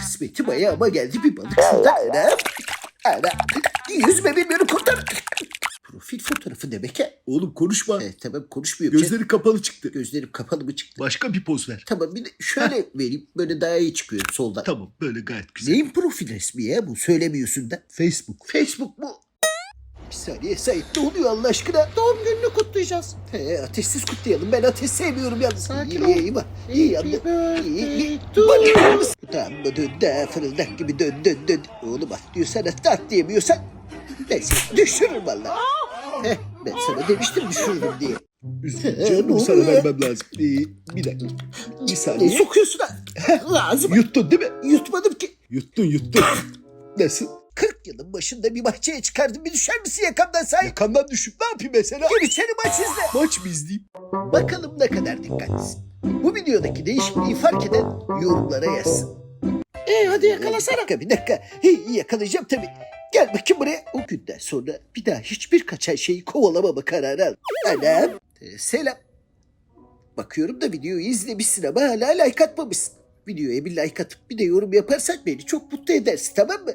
Kısmetim ayağıma geldi bir balık suda. Ana. Ana. Yüzme bilmiyorum kurtar. Profil fotoğrafı demek ya. Oğlum konuşma. Evet tamam konuşmuyorum. Gözleri kapalı çıktı. Gözlerim kapalı mı çıktı? Başka bir poz ver. Tamam bir de şöyle vereyim. Böyle daha iyi çıkıyor soldan. Tamam böyle gayet güzel. Neyin profil resmi ya bu? Söylemiyorsun da. Facebook. Facebook mu? Bir saniye Sait ne oluyor Allah aşkına? Doğum gününü kutlayacağız. He, ateşsiz kutlayalım. Ben ateş sevmiyorum yalnız. Sakin iyi, ol. iyi bak. İyi yandı. İyi, iyi. Bana mısın? Damla dön de fırıldak gibi dön dön dön. Oğlum atlıyorsan atla atlayamıyorsan ben seni düşürürüm valla. Heh, ben sana demiştim düşürürüm diye. Canım ne sana vermem lazım. Ee, bir dakika. Bir Ne saniye. sokuyorsun ha? Ağzıma Yuttun değil mi? yutmadım ki. Yuttun yuttun. Nasıl? 40 yılın başında bir bahçeye çıkardım. Bir düşer misin yakamdan Sait? Yakandan düşüp ne yapayım mesela? Gel içeri maç izle. Maç mı izleyeyim? Bakalım ne kadar dikkatlisin. Bu videodaki değişikliği fark eden yorumlara yazsın. Ee hadi Bir yakalasana. dakika bir dakika. Hey, yakalayacağım tabii. Gel bakayım buraya. O günden sonra bir daha hiçbir kaçan şeyi kovalamama kararı aldım. Anam. Ee, selam. Bakıyorum da videoyu izlemişsin ama hala like atmamışsın. Videoya bir like atıp bir de yorum yaparsak beni çok mutlu edersin tamam mı?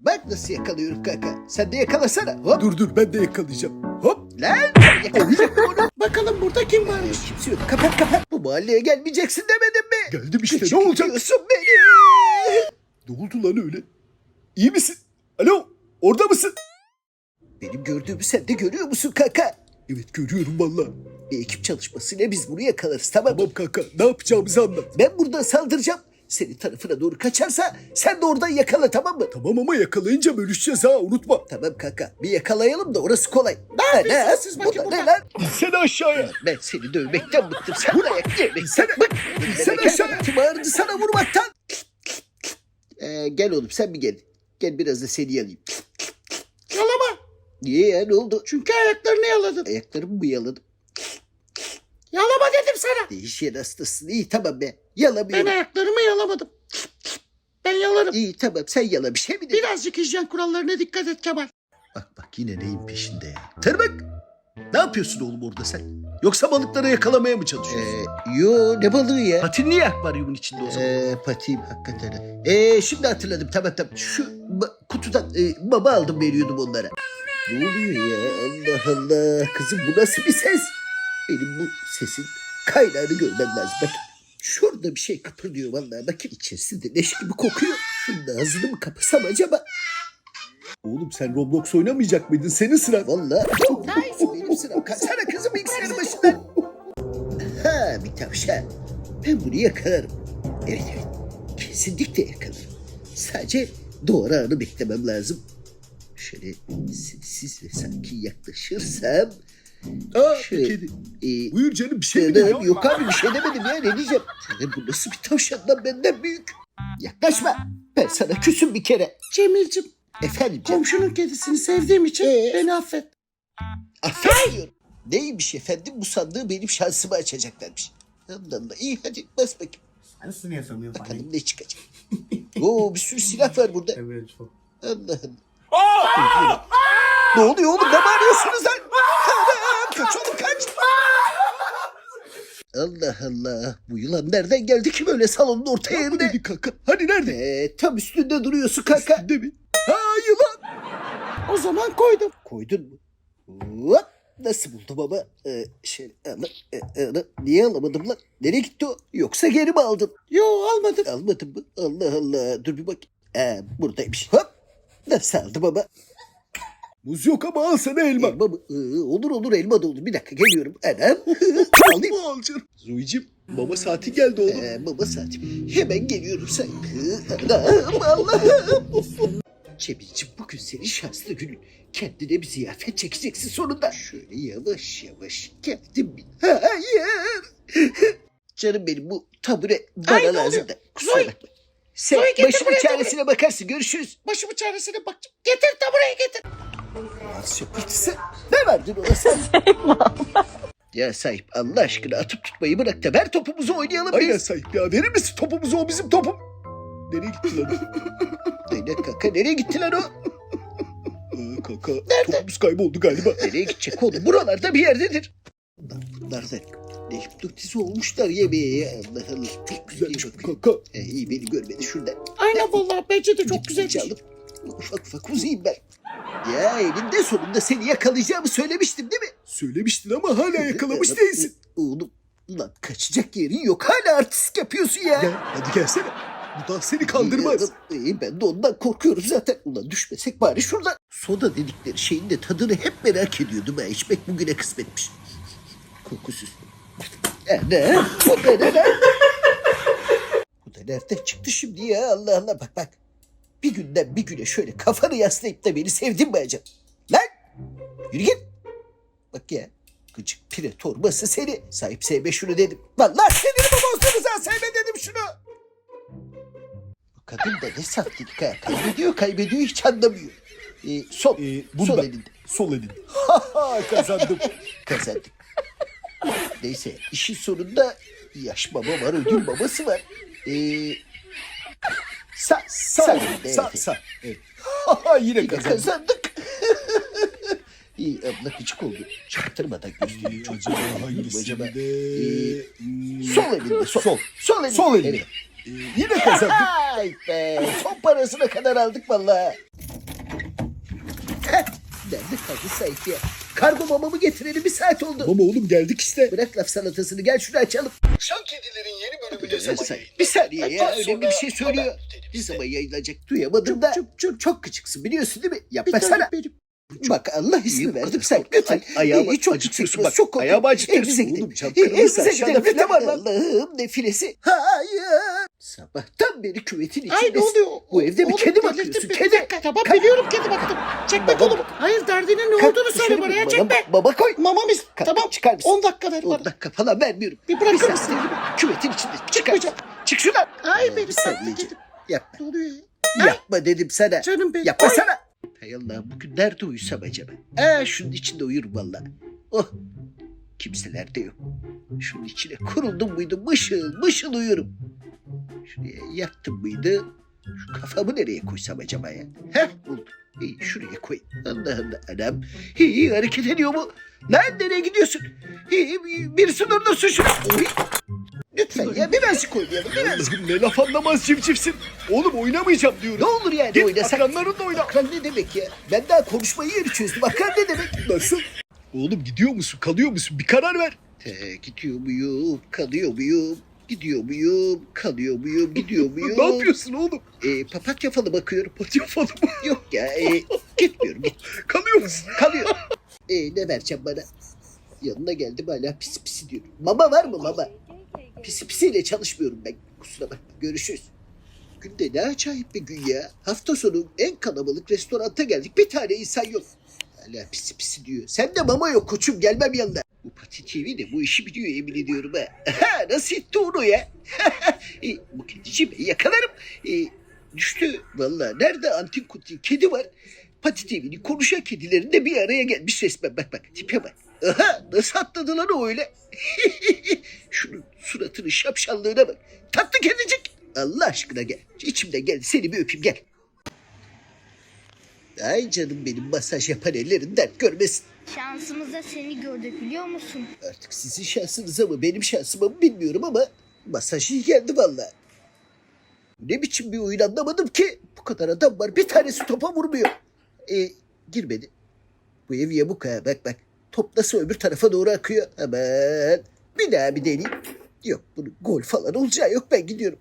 Bak nasıl yakalıyorum kanka. Sen de yakalasana. Hop. Dur dur ben de yakalayacağım. Hop. Lan yakalayacağım onu. Bakalım burada kim varmış? Kimse yok. Kapat kapat. Bu mahalleye gelmeyeceksin demedim mi? Geldim işte Küçük ne olacak? gidiyorsun beni. Ne oldu lan öyle? İyi misin? Alo orada mısın? Benim gördüğümü sen de görüyor musun kanka? Evet görüyorum valla. Bir ekip çalışmasıyla biz bunu yakalarız tamam mı? Tamam kanka ne yapacağımızı anlat. Ben buradan saldıracağım. Senin tarafına doğru kaçarsa sen de oradan yakala tamam mı? Tamam ama yakalayınca bölüşeceğiz ha unutma. Tamam kanka bir yakalayalım da orası kolay. Ne yapıyorsunuz siz bakayım da ne burada? lan? İnsene aşağıya. Ben seni dövmekten bıktım. Sen buraya gelmekten bık. Sen aşağı. Kim ağrıdı sana vurmaktan? Ee, gel oğlum sen bir gel. Gel biraz da seni yalayayım. Yalama. Niye ya ne oldu? Çünkü ayaklarını yaladın. Ayaklarımı mı yaladım? Yalama dedim sana. Değişen hastasın. İyi tamam be. Ben Yalamıyorum. ayaklarımı yalamadım. Ben yalarım. İyi tamam sen yala bir şey mi dedin? Birazcık hijyen kurallarına dikkat et Kemal. Bak bak yine neyin peşinde ya. Tırmık. Ne yapıyorsun oğlum orada sen? Yoksa balıkları yakalamaya mı çalışıyorsun? Ee, yo ne balığı ya? Patin niye akvaryumun içinde o zaman? Ee, patiyim hakikaten. Ee, şimdi hatırladım tamam tamam. Şu kutudan e, baba aldım veriyordum onlara. Ne oluyor ya Allah Allah. Kızım bu nasıl bir ses? Benim bu sesin kaynağını görmem lazım. Bak şurada bir şey kıpırdıyor vallahi. Bakayım içerisinde leş gibi kokuyor. Şunun ağzını mı kapasam acaba? Oğlum sen Roblox oynamayacak mıydın? Senin sıran. Vallahi Neyse benim sıram. Kaçsana kızım bilgisayarın başından. Ha bir tavşan. Ben bunu yakalarım. Evet evet. Kesinlikle yakalarım. Sadece doğru anı beklemem lazım. Şöyle sessiz ve sakin yaklaşırsam. Aa şey. E, Buyur canım bir şey mi diyor? Yok abi bir şey demedim ya ne diyeceğim. Sen bu nasıl bir tavşan lan benden büyük. Yaklaşma. Ben sana küsüm bir kere. Cemil'cim. Efendim canım. Komşunun kedisini sevdiğim için ee? beni affet. Affediyorum. Neymiş efendim bu sandığı benim şansımı açacaklarmış. Anlamda iyi hadi bas bakayım. Anasını yapamıyorum. Bakalım ne çıkacak. Oo bir sürü silah var burada. Evet çok. Allah Allah. ne oluyor oğlum ne bağırıyorsunuz lan? Anam, kaç. Allah Allah. Bu yılan nereden geldi ki böyle salonun orta Ne yerine? dedi kanka? Hani nerede? Ee, tam üstünde duruyorsun kanka. Üstünde mi? Ha yılan. O zaman koydum. Koydun mu? Hop. Nasıl buldum ama? Ee, şey, ala, e, ala, niye alamadım lan? Nereye gitti o? Yoksa geri mi aldın? Yo almadım. Almadım mı? Allah Allah. Dur bir bak. Ee, buradaymış. Hop. Nasıl aldım ama? Muz yok ama al sana elma. Elma mı? Ee, olur olur elma da olur. Bir dakika geliyorum. Anam. Alayım. Elma al canım. Zoe'cim mama saati geldi oğlum. Ee, baba saati. Hemen geliyorum say. Anam Allah'ım. Cemil'ciğim bugün senin şanslı günün. Kendine bir ziyafet çekeceksin sonunda. Şöyle yavaş yavaş geldim. Hayır. Canım benim bu tabure bana Ay, lazım da. Kusura bakma. Sen başımın çaresine bakarsın. Görüşürüz. Başımın çaresine bak. Getir de buraya getir. Nasıl ne verdin ona sen? ya sahip Allah aşkına atıp tutmayı bırak da ver topumuzu oynayalım Aynen biz. sahip ya. Verir misin topumuzu o bizim topum. Nereye gitti lan? Aynen kaka nereye gittiler o? Aa, kaka topumuz kayboldu galiba. Nereye gidecek oğlum? Buralarda bir yerdedir. Da Ne hipnotize olmuşlar yemeğe ya. Allah Allah. Çok güzel Güzel çok çok güzel. kaka. E, iyi beni görmedi şuradan. Aynen vallahi bence de çok güzelmiş. Çalıp ufak ufak uzayayım ben. Ya elinde sonunda seni yakalayacağımı söylemiştim değil mi? Söylemiştin ama hala yakalamış değilsin. Oğlum lan kaçacak yerin yok hala artistik yapıyorsun ya. Gel hadi gelsene. Bu da seni kandırmaz. İyi, ben de ondan korkuyorum zaten. Ulan düşmesek bari şuradan. Soda dedikleri şeyin de tadını hep merak ediyordum ha. İçmek bugüne kısmetmiş. Kokusuz. E ne? Bu da ne lan? Bu da nereden çıktı şimdi ya? Allah Allah bak bak. Bir günden bir güne şöyle kafanı yaslayıp da beni sevdin mi acaba? Lan! Yürü git. Bak ya. Gıcık pire torbası seni. Sahip sevme şunu dedim. Vallahi sinirimi bozdunuz ha. Sevme dedim şunu. Bu kadın da ne saftirik ha. Kaybediyor kaybediyor hiç anlamıyor. Ee, sol. Ee, sol bunda. elinde. Sol elin. Kazandım. Kazandık. Neyse işin sonunda yaş baba var ödül babası var. Ee, sa, Sağ sa, elin. Sağ evet. yine kazandım. kazandık. İyi abla küçük oldu. Çaktırmadan göstereyim. Ee, acaba acaba hangisinde? acaba. Ee, Sol elinde sol. Sol. Sol elinde. Sol elinde. Evet. Ee, yine kazandım. Ay be. Son parasına kadar aldık vallahi. Heh, Nerede kaldı sahip ya? Kargo mamamı getirelim bir saat oldu. Ama oğlum geldik işte. Bırak laf salatasını gel şunu açalım. Şan Kedilerin bölümü Bir zaman saniye, bir ya önemli bir şey söylüyor. Ne zaman yayınlanacak duyamadım da. Çok, çok, çok gıcıksın biliyorsun değil mi? Bir Yapmasana. tane benim. Bak Allah ismi verdim sen lütfen. Ay, ayağımı çok acıtıyorsun bak. Çok. Ayağımı acıtıyorsun. Evimize gidelim. Evimize gidelim. Allah'ım ne filesi. Hayır. Sabahtan beri küvetin içindesin. Ay ne oluyor? Bu evde bir Oğlum, kedi delirttin bakıyorsun, beni. kedi. Bir dakika, Tamam Kalk. biliyorum kedi baktım. Çekme Baba- kolumu. Hayır derdinin ne Kalk olduğunu dışarı söyle bana ya baba- çekme. Baba koy. Mamam is- Kalk, tamam çıkar mısın? 10 dakika ver 10 bana. dakika falan vermiyorum. Bir bırakır saat mısın? seni Küvetin içinde. Çıkar. Çıkmayacağım. Çık şuradan. Ay Ee, beni bir sattı saniye. kedi. Yapma. Ne oluyor ya? Yapma dedim sana. Canım benim. Yapmasana. Hay Allah bugün nerede uyusam acaba? Ee şunun içinde uyurum valla. Oh kimseler de yok. Şunun içine kuruldum muydu mışıl mışıl uyurum. Şuraya yattım mıydı? Şu kafamı nereye koysam acaba ya? Heh buldum. İyi şuraya koy. Allah Allah anam. İyi hareket ediyor mu? Lan nereye gidiyorsun? İyi birisi durdursun şunu. Oy. Lütfen ya birazcık oynayalım birazcık. Oğlum ne laf anlamaz civcivsin. Oğlum oynamayacağım Ne diyorum. olur yani Git oynasak. akranlarınla oyna. Akran ne demek ya? Ben daha konuşmayı yeni çözdüm. Akran ne demek? Nasıl? Oğlum gidiyor musun kalıyor musun bir karar ver. Ee, gidiyor muyum? Kalıyor muyum? Gidiyor muyum? Kalıyor muyum? Gidiyor muyum? ne yapıyorsun oğlum? Ee, papatya falı bakıyorum. Papatya falan mı? Yok ya. E, gitmiyorum. Git. Kalıyor musun? Kalıyor. Ee, ne vereceğim bana? Yanına geldim hala pisi pisi diyor. Mama var mı mama? Pisi pisiyle çalışmıyorum ben. Kusura bakma. Görüşürüz. Günde ne acayip bir gün ya. Hafta sonu en kalabalık restoranta geldik. Bir tane insan yok. Hala pisi pisi diyor. Sen de mama yok koçum gelmem yanına. Bu Pati TV de bu işi biliyor emin ediyorum ha. Nasıl etti onu ya? e, bu kediciyi ben yakalarım. E, düştü. Valla nerede antin kutin kedi var? Pati TV'nin konuşan kedilerin de bir araya gelmiş resmen. Bak bak tipe bak. Aha nasıl atladı lan o öyle? Şunun suratının şapşallığına bak. Tatlı kedicik. Allah aşkına gel. İçimden gel seni bir öpeyim gel. Ay canım benim masaj yapan ellerin dert görmesin. Şansımızda seni gördük biliyor musun? Artık sizin şansınıza mı benim şansıma mı bilmiyorum ama masaj iyi geldi valla. Ne biçim bir oyun anlamadım ki. Bu kadar adam var bir tanesi topa vurmuyor. E, girmedi. Bu ev yamuk ha bak bak. Top nasıl öbür tarafa doğru akıyor. Hemen bir daha bir deneyeyim. Yok bunun gol falan olacağı yok ben gidiyorum.